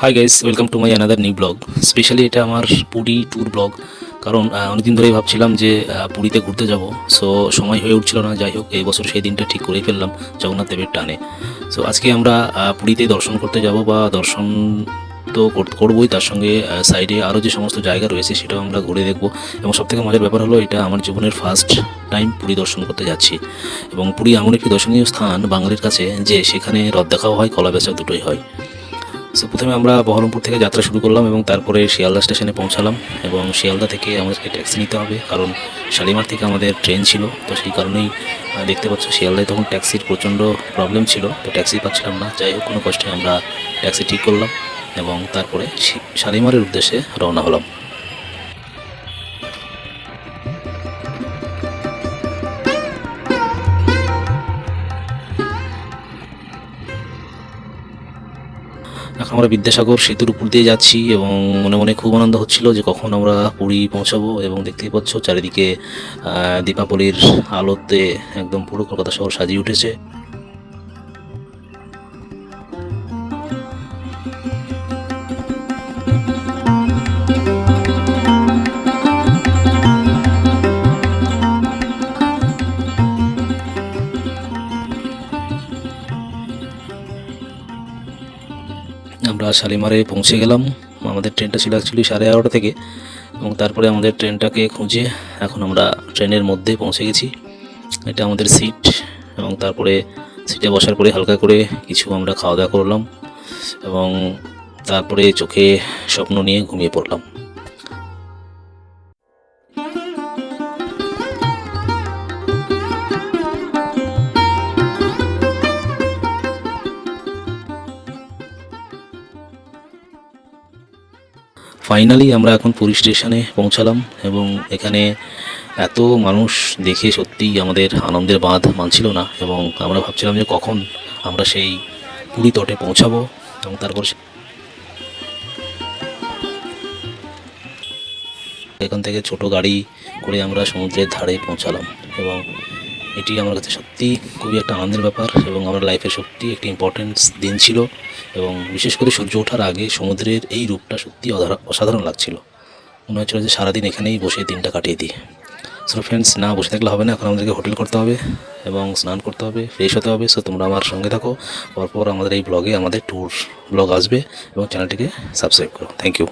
Hi guys welcome to my another new blog specially এটা আমার Puri tour blog কারণ অনেকদিন ধরেই ভাবছিলাম যে পুরীতে ঘুরতে যাব। সো সময় হয়ে উঠছিল না, যাই হোক, এই বছর সেই দিনটা ঠিক করেই ফেললাম জগন্নাথ দেবের টানে। সো আজকে আমরা পুরীতে দর্শন করতে যাব বা দর্শন তো কর- করবোই, তার সঙ্গে সাইডে আরও যে সমস্ত জায়গা রয়েছে সেটাও আমরা ঘুরে দেখব। এবং সবথেকে মজার ব্যাপার হলো এটা আমার জীবনের ফার্স্ট টাইম পুরী দর্শন করতে যাচ্ছি। এবং পুরী এমন একটি দর্শনীয় স্থান বাঙালির কাছে যে সেখানে রথ দেখাও হয় কলা বেচা দুটোই হয়। সো প্রথমে আমরা বহরমপুর থেকে যাত্রা শুরু করলাম এবং তারপরে শিয়ালদা স্টেশনে পৌঁছালাম এবং শিয়ালদা থেকে আমাদেরকে ট্যাক্সি নিতে হবে, কারণ শালিমার থেকে আমাদের ট্রেন ছিল। তো সেই কারণেই দেখতে পাচ্ছ শিয়ালদায় তখন ট্যাক্সির প্রচণ্ড প্রবলেম ছিল, তো ট্যাক্সি পাচ্ছিলাম না। যাই হোক, কোনো কষ্টে আমরা ট্যাক্সি ঠিক করলাম এবং তারপরে শালিমারের উদ্দেশ্যে রওনা হলাম। এখন আমরা বিদ্যাসাগর সেতুর উপর দিয়ে যাচ্ছি এবং মনে মনে খুব আনন্দ হচ্ছিল যে কখন আমরা পুরী পৌঁছাবো এবং দেখতেই পাচ্ছ চারিদিকে দীপাবলির আলোতে একদম পুরো কলকাতা শহর সাজিয়ে উঠেছে। আমরা শালিমারে পৌঁছে গেলাম। আমাদের ট্রেনটা ছিল অ্যাকচুয়ালি সাড়ে এগারোটা থেকে এবং তারপরে আমাদের ট্রেনটাকে খুঁজে এখন আমরা ট্রেনের মধ্যে পৌঁছে গেছি। এটা আমাদের সিট এবং তারপরে সিটে বসার পরে হালকা করে কিছু আমরা খাওয়া দাওয়া করলাম এবং তারপরে চোখে স্বপ্ন নিয়ে ঘুমিয়ে পড়লাম। ফাইনালি আমরা এখন পুরী স্টেশনে পৌঁছালাম এবং এখানে এত মানুষ দেখে সত্যিই আমাদের আনন্দের বাঁধ মানছিল না এবং আমরা ভাবছিলাম যে কখন আমরা সেই পুরী তটে পৌঁছাবো এবং তারপর এখান থেকে ছোট গাড়ি করে আমরা সমুদ্রের ধারে পৌঁছালাম এবং এটি আমার কাছে সত্যি খুবই একটা আনন্দের ব্যাপার এবং আমার লাইফে সত্যি একটি ইম্পর্টেন্স দিন ছিল এবং বিশেষ করে সূর্য ওঠার আগে সমুদ্রের এই রূপটা সত্যি অসাধারণ লাগছিল। মনে হচ্ছিল যে সারাদিন এখানেই বসে দিনটা কাটিয়ে দিই। সো ফ্রেন্ডস না, বসে থাকলে হবে না, এখন আমাদেরকে হোটেল করতে হবে এবং স্নান করতে হবে ফ্রেশ হতে হবে। সো তোমরা আমার সঙ্গে থাকো, পরপর আমাদের এই ব্লগে আমাদের ট্যুর ব্লগ আসবে এবং চ্যানেলটিকে সাবস্ক্রাইব করো। Thank you